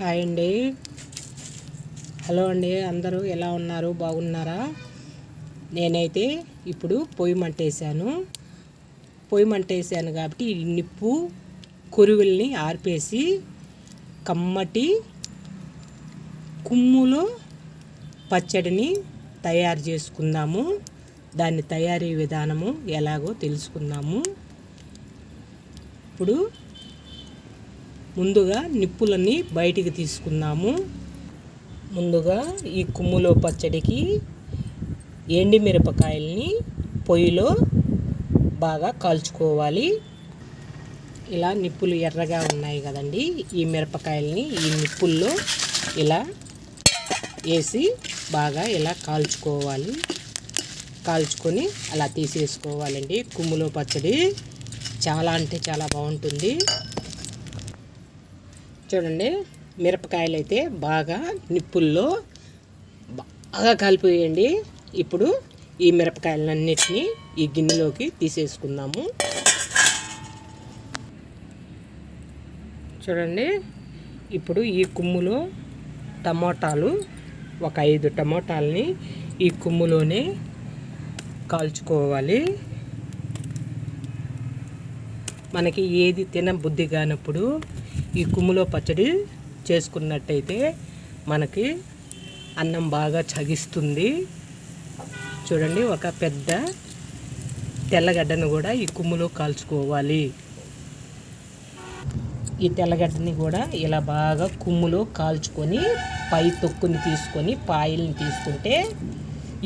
Hi అండి. Hello అండి అందరూ ఎలా ఉన్నారు? బాగున్నారా? నేనైతే ఇప్పుడు పొయ్యి మంటేశాను. పొయ్యి మంటేశాను కాబట్టి ఈ నిప్పు కురువుల్ని ఆర్పేసి కమ్మటి కుమ్ములో పచ్చడిని తయారు చేసుకుందాము. దాని తయారీ విధానము ఎలాగో తెలుసుకుందాము. ఇప్పుడు ముందుగా నిప్పులన్నీ బయటికి తీసుకుందాము. ముందుగా ఈ కుమ్ములో పచ్చడికి ఎండిమిరపకాయల్ని పొయ్యిలో బాగా కాల్చుకోవాలి. ఇలా నిప్పులు ఎర్రగా ఉన్నాయి కదండి. ఈ మిరపకాయల్ని ఈ నిప్పుల్లో ఇలా వేసి బాగా ఇలా కాల్చుకోవాలి. కాల్చుకొని అలా తీసేసుకోవాలండి. కుమ్ములో పచ్చడి చాలా అంటే చాలా బాగుంటుంది. చూడండి. మిరపకాయలు అయితే బాగా నిప్పుల్లో బాగా కలిపివేయండి ఇప్పుడు ఈ మిరపకాయలన్నిటినీ ఈ గిన్నెలోకి తీసేసుకుందాము. చూడండి. ఇప్పుడు ఈ కుమ్ములో టమోటాలు ఒక ఐదు టమోటాలని ఈ కుమ్ములోనే కాల్చుకోవాలి. మనకి ఏది తిన బుద్ధి కానప్పుడు ఈ కుమ్ములో పచ్చడి చేసుకున్నట్టయితే మనకి అన్నం బాగా చగిస్తుంది. చూడండి ఒక పెద్ద తెల్లగడ్డను కూడా ఈ కుమ్ములో కాల్చుకోవాలి. ఈ తెల్లగడ్డని కూడా ఇలా బాగా కుమ్ములో కాల్చుకొని పై తొక్కుని తీసుకొని పాయల్ని తీసుకుంటే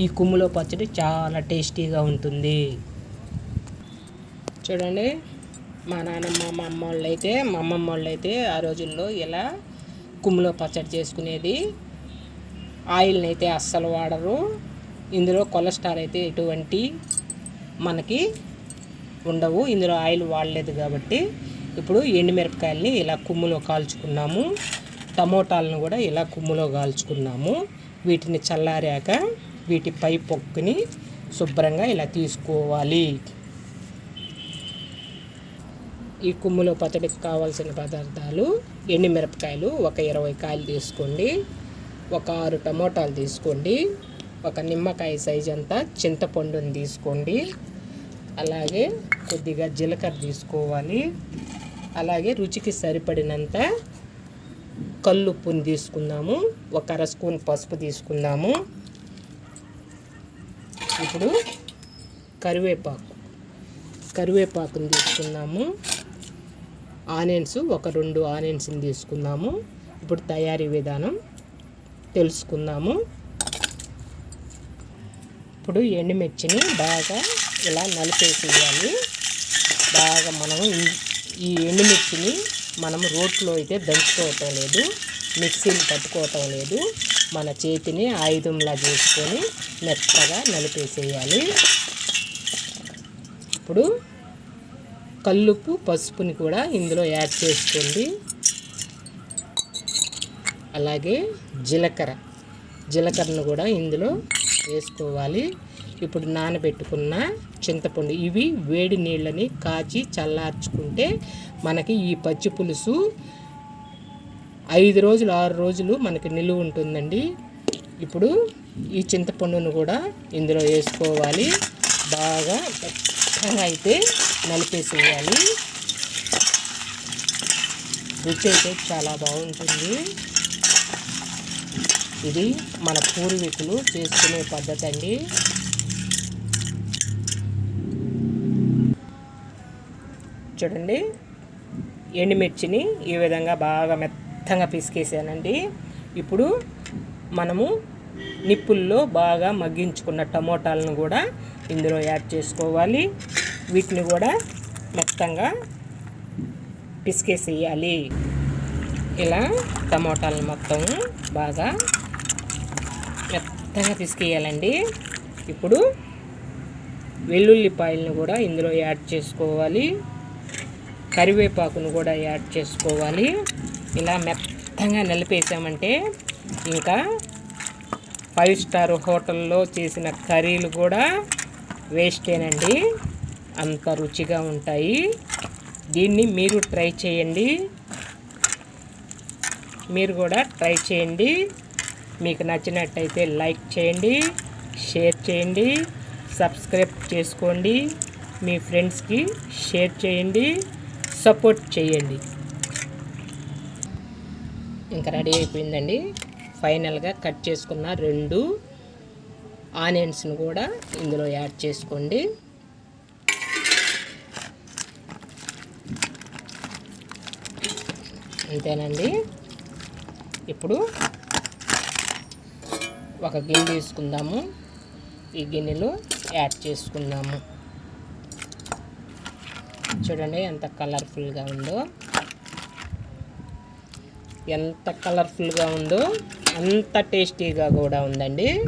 ఈ కుమ్ములో పచ్చడి చాలా టేస్టీగా ఉంటుంది. చూడండి. మా నాన్నమ్మ మా అమ్మ వాళ్ళు అయితే మా అమ్మమ్మ వాళ్ళు అయితే ఆ రోజుల్లో ఇలా కుమ్ములో పచ్చడి చేసుకునేది. ఆయిల్ని అయితే అస్సలు వాడరు. ఇందులో కొలెస్ట్రాల్ అయితే ఎటువంటి మనకి ఉండవు. ఇందులో ఆయిల్ వాడలేదు కాబట్టి ఇప్పుడు ఎండుమిరపకాయల్ని ఇలా కుమ్ములో కాల్చుకున్నాము. టమోటాలను కూడా ఇలా కుమ్ములో కాల్చుకున్నాము. వీటిని చల్లారాక వీటి పై పొక్కుని శుభ్రంగా ఇలా తీసుకోవాలి. ఈ కుమ్ములో పచ్చడికి కావాల్సిన పదార్థాలు ఎండుమిరపకాయలు ఒక ఇరవై కాయలు తీసుకోండి. ఒక ఆరు టమోటాలు తీసుకోండి. ఒక నిమ్మకాయ సైజ్ అంతా చింతపండుని తీసుకోండి. అలాగే కొద్దిగా జీలకర్ర తీసుకోవాలి. అలాగే రుచికి సరిపడినంత కల్లుప్పుని తీసుకుందాము. ఒక అర స్పూన్ పసుపు తీసుకుందాము. ఇప్పుడు కరివేపాకు కరివేపాకుని తీసుకుందాము. ఆనియన్స్ ఒక రెండు ఆనియన్స్ని తీసుకుందాము. ఇప్పుడు తయారీ విధానం తెలుసుకుందాము. ఇప్పుడు ఎండుమిర్చిని బాగా ఇలా నలిపేసేయాలి. బాగా మనం ఈ ఎండుమిర్చిని మనం రోట్లో అయితే దంచుకోవటం లేదు. మిక్సీని పట్టుకోవటం లేదు. మన చేతిని ఆయుధంలా చేసుకొని మెత్తగా నలిపేసేయాలి. ఇప్పుడు కల్లుపు పసుపుని కూడా ఇందులో యాడ్ చేసుకోండి. అలాగే జీలకర్ర. జీలకర్రను కూడా ఇందులో వేసుకోవాలి. ఇప్పుడు నానబెట్టుకున్న చింతపండు ఇవి వేడి నీళ్ళని కాచి చల్లార్చుకుంటే మనకి ఈ పచ్చి పులుసు ఐదు రోజులు ఆరు రోజులు మనకి నిలువ ఉంటుందండి. ఇప్పుడు ఈ చింతపండును కూడా ఇందులో వేసుకోవాలి. బాగా అయితే నలిపేసేయాలి. రుచి అయితే చాలా బాగుంటుంది. ఇది మన పూర్వీకులు చేసుకునే పద్ధతి అండి. చూడండి ఎండుమిర్చిని ఈ విధంగా బాగా మెత్తంగా పిసికేసానండి. ఇప్పుడు మనము నిప్పుల్లో బాగా మగ్గించుకున్న టమోటాలను కూడా ఇందులో యాడ్ చేసుకోవాలి. వీటిని కూడా మొత్తంగా పిసికేసేయాలి. ఇలా టమోటాలు మొత్తం బాగా మెత్తగా పిసికేయాలండి. ఇప్పుడు వెల్లుల్లిపాయలను కూడా ఇందులో యాడ్ చేసుకోవాలి. కరివేపాకును కూడా యాడ్ చేసుకోవాలి. ఇలా మెత్తంగా నిలిపేసామంటే ఇంకా ఫైవ్ స్టార్ హోటల్లో చేసిన కర్రీలు కూడా వేస్టేనండి. అంత రుచిగా ఉంటాయి. దీన్ని మీరు ట్రై చేయండి. మీరు కూడా ట్రై చేయండి. మీకు నచ్చినట్టయితే లైక్ చేయండి షేర్ చేయండి సబ్స్క్రైబ్ చేసుకోండి మీ ఫ్రెండ్స్కి షేర్ చేయండి సపోర్ట్ చేయండి. ఇంకా రెడీ అయిపోయిందండి. ఫైనల్గా కట్ చేసుకున్న రెండు ఆనియన్స్ని కూడా ఇందులో యాడ్ చేసుకోండి. అంతేనండి ఇప్పుడు ఒక గిన్నె తీసుకుందాము. ఈ గిన్నెలో యాడ్ చేసుకుందాము. చూడండి ఎంత కలర్ఫుల్గా ఉందో. ఎంత కలర్ఫుల్గా ఉందో అంత టేస్టీగా కూడా ఉందండి.